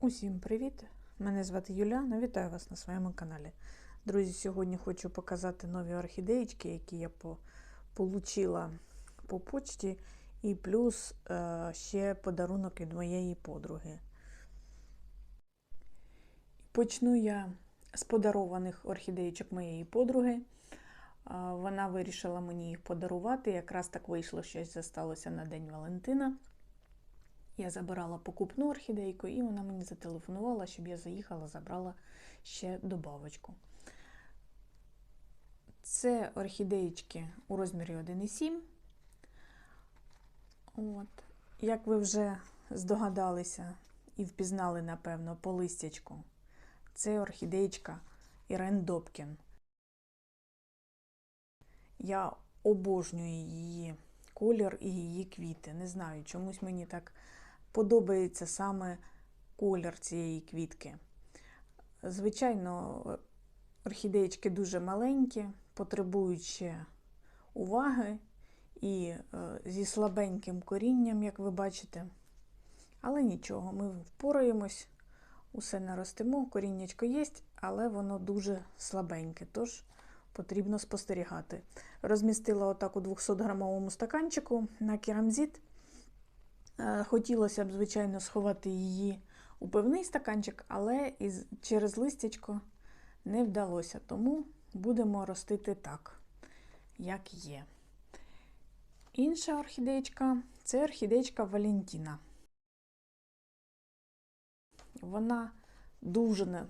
Усім привіт! Мене звати Юляна. Вітаю вас на своєму каналі. Друзі, сьогодні хочу показати нові орхідеєчки, які я по получила по почті, і плюс е, ще подарунок від моєї подруги. Почну я з подарованих орхідеєчок моєї подруги. Е, Вона вирішила мені їх подарувати. Якраз так вийшло, щось засталося на День Валентина. Я забирала покупну орхідейку, і вона мені зателефонувала, щоб я заїхала, забрала ще добавочку. Це орхідеєчки у розмірі 1,7. От. Як ви вже здогадалися і впізнали, напевно, по листячку, це орхідеєчка Ірен Добкін. Я обожнюю її колір і її квіти. Не знаю, чомусь мені так подобається саме колір цієї квітки. Звичайно, орхідеєчки дуже маленькі, потребують ще уваги і е, зі слабеньким корінням, як ви бачите. Але нічого, ми впораємось, усе наростимо, коріннячко є, але воно дуже слабеньке, тож потрібно спостерігати. Розмістила отак у 200-грамовому стаканчику на керамзит. Е, Хотілося б, звичайно, сховати її у певний стаканчик, але із, через листячко не вдалося, тому будемо ростити так, як є. Інша орхідеєчка це орхідеєчка Валентіна. Вона дуже,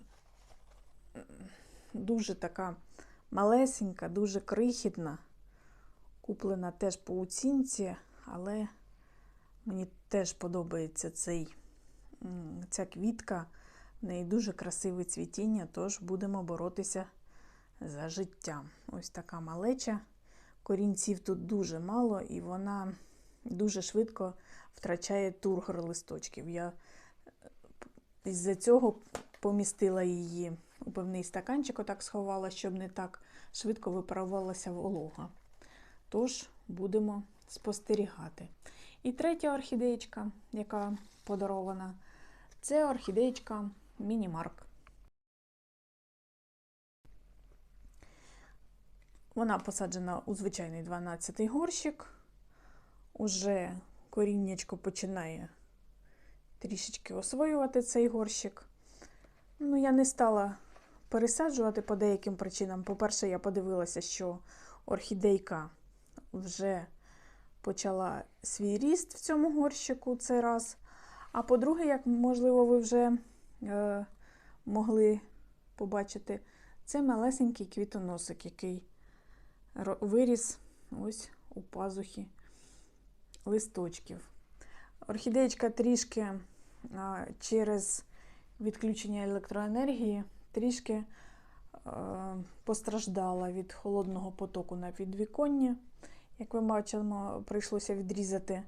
дуже така малесенька, дуже крихітна, куплена теж по оцінці, але Мені теж подобається цей, ця квітка. В неї дуже красиве цвітіння, тож будемо боротися за життя. Ось така малеча. Корінців тут дуже мало, і вона дуже швидко втрачає тургор листочків. Я із-за цього помістила її у певний стаканчик, отак сховала, щоб не так швидко випаровувалася волога. Тож будемо спостерігати. І третя орхідеєчка, яка подарована, це орхідеєчка Мінімарк. Вона посаджена у звичайний 12-й горщик. Уже коріннячко починає трішечки освоювати цей горщик. Ну, я не стала пересаджувати по деяким причинам. По-перше, я подивилася, що орхідейка вже почала свій ріст в цьому горщику цей раз. А по-друге, як можливо, ви вже е, могли побачити, це малесенький квітоносик, який виріс ось у пазухі листочків. Орхідеєчка трішки а, через відключення електроенергії трішки е, постраждала від холодного потоку на підвіконні. Як ви бачимо, прийшлося відрізати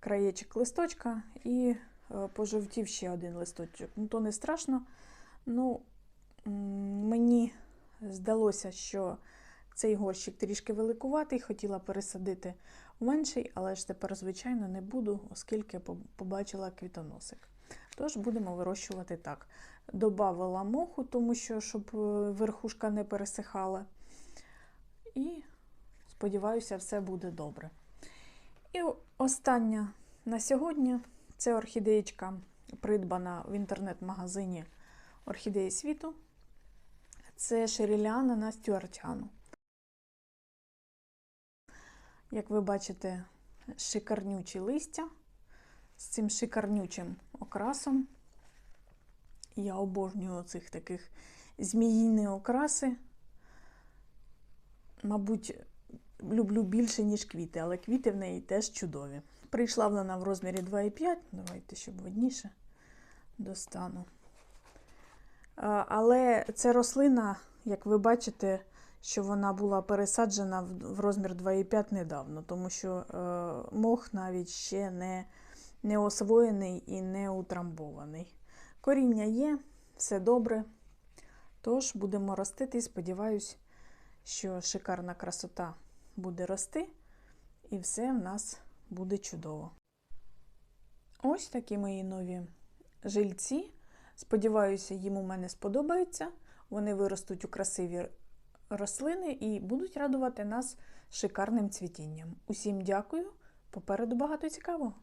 краєчок листочка і е, пожовтів ще один листочок. Ну, то не страшно. Ну, мені здалося, що цей горщик трішки великуватий, хотіла пересадити в менший, але ж тепер, звичайно, не буду, оскільки побачила квітоносик. Тож будемо вирощувати так. Добавила моху, тому що щоб е, верхушка не пересихала. І Сподіваюся, все буде добре. І остання на сьогодні це орхідеєчка, придбана в інтернет-магазині Орхідеї світу. Це шеріліана на стюартяну. Як ви бачите, шикарнючі листя з цим шикарнючим окрасом. Я обожнюю цих таких зміїні окраси. Мабуть, люблю більше, ніж квіти, але квіти в неї теж чудові. Прийшла вона в розмірі 2,5. Давайте, щоб видніше достану. Але це рослина, як ви бачите, що вона була пересаджена в в розмір 2,5 недавно, тому що е, мох навіть ще не, не освоєний і не утрамбований. Коріння є, все добре. Тож будемо ростити і сподіваюсь, що шикарна красота буде рости, і все в нас буде чудово. Ось такі мої нові жильці. Сподіваюся, їм у мене сподобається. Вони виростуть у красиві рослини і будуть радувати нас шикарним цвітінням. Усім дякую. Попереду багато цікавого.